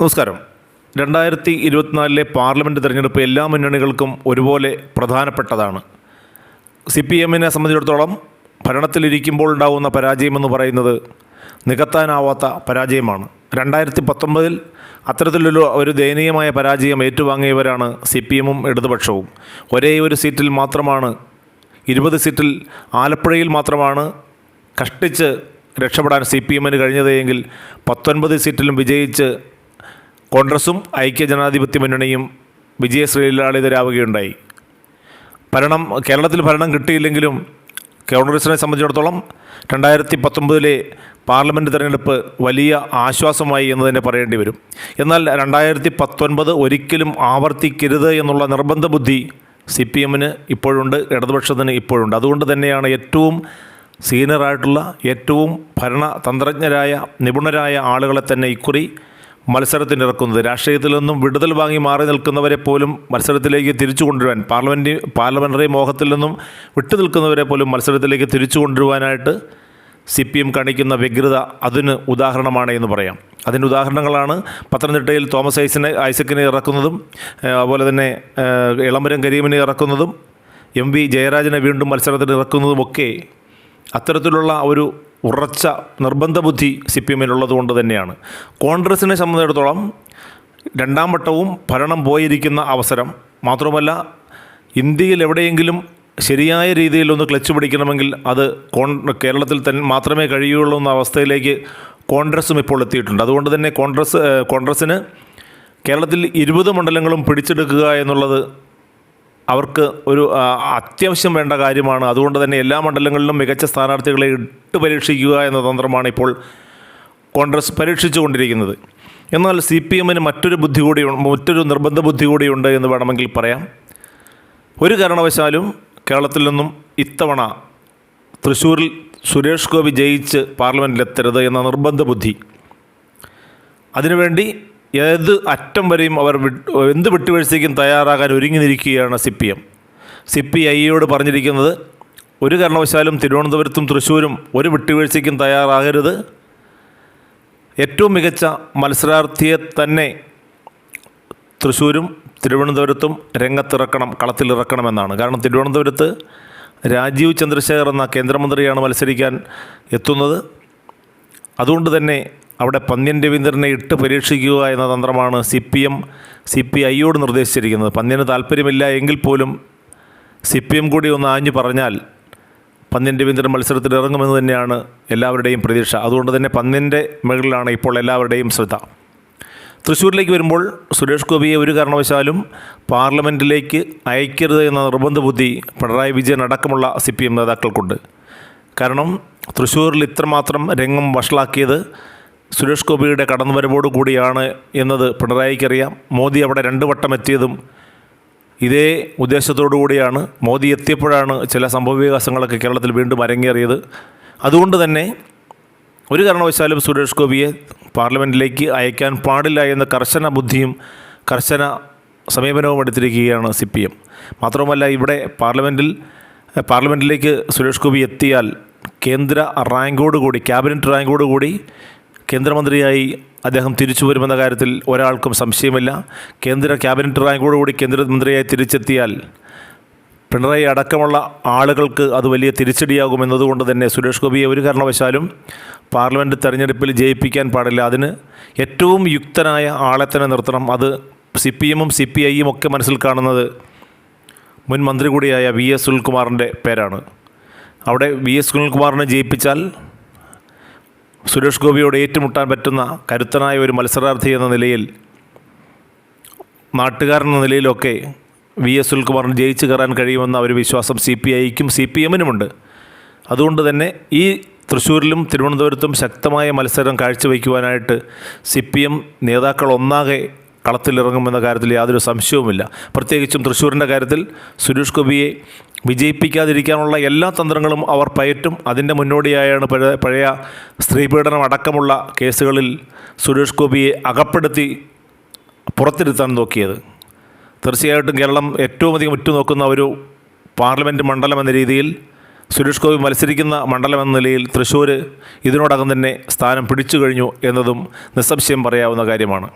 നമസ്കാരം. രണ്ടായിരത്തി ഇരുപത്തിനാലിലെ പാർലമെന്റ് തിരഞ്ഞെടുപ്പ് എല്ലാ മുന്നണികൾക്കും ഒരുപോലെ പ്രധാനപ്പെട്ടതാണ്. സി പി എമ്മിനെ സംബന്ധിച്ചിടത്തോളം ഭരണത്തിലിരിക്കുമ്പോൾ ഉണ്ടാകുന്ന പരാജയമെന്ന് പറയുന്നത് നികത്താനാവാത്ത പരാജയമാണ്. രണ്ടായിരത്തി പത്തൊമ്പതിൽ അത്തരത്തിലൊരു ഒരു ദയനീയമായ പരാജയം ഏറ്റുവാങ്ങിയവരാണ് സി പി എമ്മും ഇടതുപക്ഷവും. ഒരേ ഒരു സീറ്റിൽ മാത്രമാണ് ഇരുപത് സീറ്റിൽ ആലപ്പുഴയിൽ മാത്രമാണ് കഷ്ടിച്ച് രക്ഷപ്പെടാൻ സി പി എമ്മിന് കഴിഞ്ഞതെങ്കിൽ പത്തൊൻപത് സീറ്റിലും വിജയിച്ച് കോൺഗ്രസും ഐക്യ ജനാധിപത്യ മുന്നണിയും വിജയശ്രീലാളിതരാവുകയുണ്ടായി. ഭരണം കേരളത്തിൽ ഭരണം കിട്ടിയില്ലെങ്കിലും കോൺഗ്രസിനെ സംബന്ധിച്ചിടത്തോളം രണ്ടായിരത്തി പത്തൊമ്പതിലെ പാർലമെന്റ് തിരഞ്ഞെടുപ്പ് വലിയ ആശ്വാസമായി എന്ന് തന്നെ പറയേണ്ടി വരും. എന്നാൽ രണ്ടായിരത്തി പത്തൊൻപത് ഒരിക്കലും ആവർത്തിക്കരുത് എന്നുള്ള നിർബന്ധ ബുദ്ധി സി പി എമ്മിന് ഇപ്പോഴുണ്ട് ഇടതുപക്ഷത്തിന് ഇപ്പോഴുണ്ട്. അതുകൊണ്ട് തന്നെയാണ് ഏറ്റവും സീനിയറായിട്ടുള്ള ഏറ്റവും ഭരണതന്ത്രജ്ഞരായ നിപുണരായ ആളുകളെ തന്നെ ഇക്കുറി മത്സരത്തിനിറക്കുന്നത്. രാഷ്ട്രീയത്തിൽ നിന്നും വിടുതൽ വാങ്ങി മാറി നിൽക്കുന്നവരെ പോലും മത്സരത്തിലേക്ക് തിരിച്ചു കൊണ്ടുവരാൻ പാർലമെന്റ് പാർലമെന്ററി മോഹത്തിൽ നിന്നും വിട്ടു നിൽക്കുന്നവരെ പോലും മത്സരത്തിലേക്ക് തിരിച്ചു കൊണ്ടുവരുവാനായിട്ട് സി പി എം കാണിക്കുന്ന വ്യഗ്രത അതിന് ഉദാഹരണമാണ് എന്ന് പറയാം. അതിന്റെ ഉദാഹരണങ്ങളാണ് പത്തനംതിട്ടയിൽ തോമസ് ഐസിനെ ഐസക്കിനെ ഇറക്കുന്നതും അതുപോലെ തന്നെ ഇളമരം കരീമിനെ ഇറക്കുന്നതും എം വി ജയരാജനെ വീണ്ടും മത്സരത്തിന് ഇറക്കുന്നതുമൊക്കെ അത്തരത്തിലുള്ള ഒരു ഉറച്ച നിർബന്ധ ബുദ്ധി സി പി എമ്മിനുള്ളത് കൊണ്ട് തന്നെയാണ്. കോൺഗ്രസിനെ സംബന്ധിച്ചിടത്തോളം രണ്ടാം വട്ടവും ഭരണം പോയിരിക്കുന്ന അവസരം മാത്രമല്ല ഇന്ത്യയിൽ എവിടെയെങ്കിലും ശരിയായ രീതിയിൽ ഒന്ന് ക്ലച്ച് പിടിക്കണമെങ്കിൽ അത് കോൺ കേരളത്തിൽ തന്നെ മാത്രമേ കഴിയുള്ളൂ എന്ന അവസ്ഥയിലേക്ക് കോൺഗ്രസും ഇപ്പോൾ എത്തിയിട്ടുണ്ട്. അതുകൊണ്ട് തന്നെ കോൺഗ്രസ് കോൺഗ്രസ്സിന് കേരളത്തിൽ ഇരുപത് മണ്ഡലങ്ങളും പിടിച്ചെടുക്കുക എന്നുള്ളത് അവർക്ക് ഒരു അത്യാവശ്യം വേണ്ട കാര്യമാണ്. അതുകൊണ്ട് തന്നെ എല്ലാ മണ്ഡലങ്ങളിലും മികച്ച സ്ഥാനാർത്ഥികളെ ഇട്ട് പരീക്ഷിക്കുക എന്ന തന്ത്രമാണ് ഇപ്പോൾ കോൺഗ്രസ് പരീക്ഷിച്ചു കൊണ്ടിരിക്കുന്നത് എന്നാൽ സി പി എമ്മിന് മറ്റൊരു ബുദ്ധി കൂടി മറ്റൊരു നിർബന്ധ ബുദ്ധി കൂടിയുണ്ട് എന്ന് വേണമെങ്കിൽ പറയാം. ഒരു കാരണവശാലും കേരളത്തിൽ നിന്നും ഇത്തവണ തൃശ്ശൂരിൽ സുരേഷ് ഗോപി ജയിച്ച് പാർലമെന്റിലെത്തരുത് എന്ന നിർബന്ധ ബുദ്ധി. അതിനുവേണ്ടി ഏത് അറ്റം വരെയും അവർ എന്ത് വിട്ടുവീഴ്ചയ്ക്കും തയ്യാറാകാൻ ഒരുങ്ങി നിൽക്കുകയാണ് C P M. C P ഐയോട് പറഞ്ഞിരിക്കുന്നത് ഒരു കാരണവശാലും തിരുവനന്തപുരത്തും തൃശ്ശൂരും ഒരു വിട്ടുവീഴ്ചയ്ക്കും തയ്യാറാകരുത്. ഏറ്റവും മികച്ച മത്സരാർത്ഥിയെ തന്നെ തൃശ്ശൂരും തിരുവനന്തപുരത്തും രംഗത്തിറക്കണം കളത്തിലിറക്കണമെന്നാണ്. കാരണം തിരുവനന്തപുരത്ത് രാജീവ് ചന്ദ്രശേഖർ എന്ന കേന്ദ്രമന്ത്രിയാണ് മത്സരിക്കാൻ എത്തുന്നത്. അതുകൊണ്ട് തന്നെ അവിടെ പന്ന്യൻ രവീന്ദ്രനെ ഇട്ട് പരീക്ഷിക്കുക എന്ന തന്ത്രമാണ് C P M C P ഐയോട് നിർദ്ദേശിച്ചിരിക്കുന്നത്. പന്ന്യന് താല്പര്യമില്ല എങ്കിൽ പോലും സി പി എം കൂടി ഒന്ന് ആഞ്ഞു പറഞ്ഞാൽ പന്ന്യൻ രവീന്ദ്രൻ മത്സരത്തിൽ ഇറങ്ങുമെന്ന് തന്നെയാണ് എല്ലാവരുടെയും പ്രതീക്ഷ. അതുകൊണ്ട് തന്നെ പന്ന്യന്റെ മുകളിലാണ് ഇപ്പോൾ എല്ലാവരുടെയും ശ്രദ്ധ. തൃശ്ശൂരിലേക്ക് വരുമ്പോൾ സുരേഷ് ഗോപിയെ ഒരു കാരണവശാലും പാർലമെന്റിലേക്ക് അയക്കരുത് എന്ന നിർബന്ധ ബുദ്ധി പിണറായി വിജയൻ അടക്കമുള്ള സി പി എം നേതാക്കൾക്കുണ്ട്. കാരണം തൃശ്ശൂരിൽ ഇത്രമാത്രം രംഗം വഷളാക്കിയത് സുരേഷ് ഗോപിയുടെ കടന്നുവരവോടു കൂടിയാണ് എന്നത് പിണറായിക്കറിയാം. മോദി അവിടെ രണ്ടു വട്ടം എത്തിയതും ഇതേ ഉദ്ദേശത്തോടു കൂടിയാണ് മോദി എത്തിയപ്പോഴാണ് ചില സംഭവവികാസങ്ങളൊക്കെ കേരളത്തിൽ വീണ്ടും അരങ്ങേറിയത്. അതുകൊണ്ട് തന്നെ ഒരു കാരണവശാലും സുരേഷ് ഗോപിയെ പാർലമെന്റിലേക്ക് അയക്കാൻ പാടില്ല എന്ന കർശന ബുദ്ധിയും കർശന സമീപനവും എടുത്തിരിക്കുകയാണ് സി പി എം മാത്രമല്ല ഇവിടെ പാർലമെന്റിൽ പാർലമെന്റിലേക്ക് സുരേഷ് ഗോപി എത്തിയാൽ കേന്ദ്ര റാങ്കോടുകൂടി ക്യാബിനറ്റ് റാങ്കോടുകൂടി കേന്ദ്രമന്ത്രിയായി അദ്ദേഹം തിരിച്ചു വരുമെന്ന കാര്യത്തിൽ ഒരാൾക്കും സംശയമില്ല. കേന്ദ്ര ക്യാബിനറ്റ് റാങ്കോടുകൂടി കേന്ദ്രമന്ത്രിയായി തിരിച്ചെത്തിയാൽ പിണറായി അടക്കമുള്ള ആളുകൾക്ക് അത് വലിയ തിരിച്ചടിയാകും എന്നതുകൊണ്ട് തന്നെ സുരേഷ് ഗോപിയെ ഒരു കാരണവശാലും പാർലമെന്റ് തെരഞ്ഞെടുപ്പിൽ ജയിപ്പിക്കാൻ പാടില്ല. അതിന് ഏറ്റവും യുക്തനായ ആളെ തന്നെ നിർത്തണം. അത് സി പി എമ്മും സി പി ഐയും ഒക്കെ മനസ്സിൽ കാണുന്നത് മുൻ മന്ത്രി കൂടിയായ വി എസ് സുനിൽകുമാറിന്റെ പേരാണ്. അവിടെ വി എസ് സുനിൽകുമാറിനെ ജയിപ്പിച്ചാൽ സുരേഷ് ഗോപിയോട് ഏറ്റുമുട്ടാൻ പറ്റുന്ന കരുത്തനായ ഒരു മത്സരാർത്ഥി എന്ന നിലയിൽ നാട്ടുകാരൻ എന്ന നിലയിലൊക്കെ വി എസ് സുൽകുമാറിന് ജയിച്ചു കയറാൻ കഴിയുമെന്ന ഒരു വിശ്വാസം സി പി ഐക്കും സി പി എമ്മിനുമുണ്ട്. അതുകൊണ്ട് തന്നെ ഈ തൃശ്ശൂരിലും തിരുവനന്തപുരത്തും ശക്തമായ മത്സരം കാഴ്ചവെക്കുവാനായിട്ട് സി പി എം നേതാക്കൾ ഒന്നാകെ കളത്തിലിറങ്ങുമെന്ന കാര്യത്തിൽ യാതൊരു സംശയവുമില്ല. പ്രത്യേകിച്ചും തൃശ്ശൂരിന്റെ കാര്യത്തിൽ സുരേഷ് ഗോപിയെ വിജയിപ്പിക്കാതിരിക്കാനുള്ള എല്ലാ തന്ത്രങ്ങളും അവർ പയറ്റും. അതിന്റെ മുന്നോടിയായാണ് പഴയ പഴയ സ്ത്രീപീഡനം അടക്കമുള്ള കേസുകളിൽ സുരേഷ് ഗോപിയെ അകപ്പെടുത്തി പുറത്തിരുത്താൻ നോക്കിയത്. തീർച്ചയായിട്ടും കേരളം ഏറ്റവും അധികം ഉറ്റുനോക്കുന്ന ഒരു പാർലമെന്റ് മണ്ഡലം എന്ന രീതിയിൽ സുരേഷ് ഗോപി മത്സരിക്കുന്ന മണ്ഡലം എന്ന നിലയിൽ തൃശ്ശൂർ ഇതിനോടകം തന്നെ സ്ഥാനം പിടിച്ചു കഴിഞ്ഞു എന്നതും നിസ്സംശയം പറയാവുന്ന കാര്യമാണ്.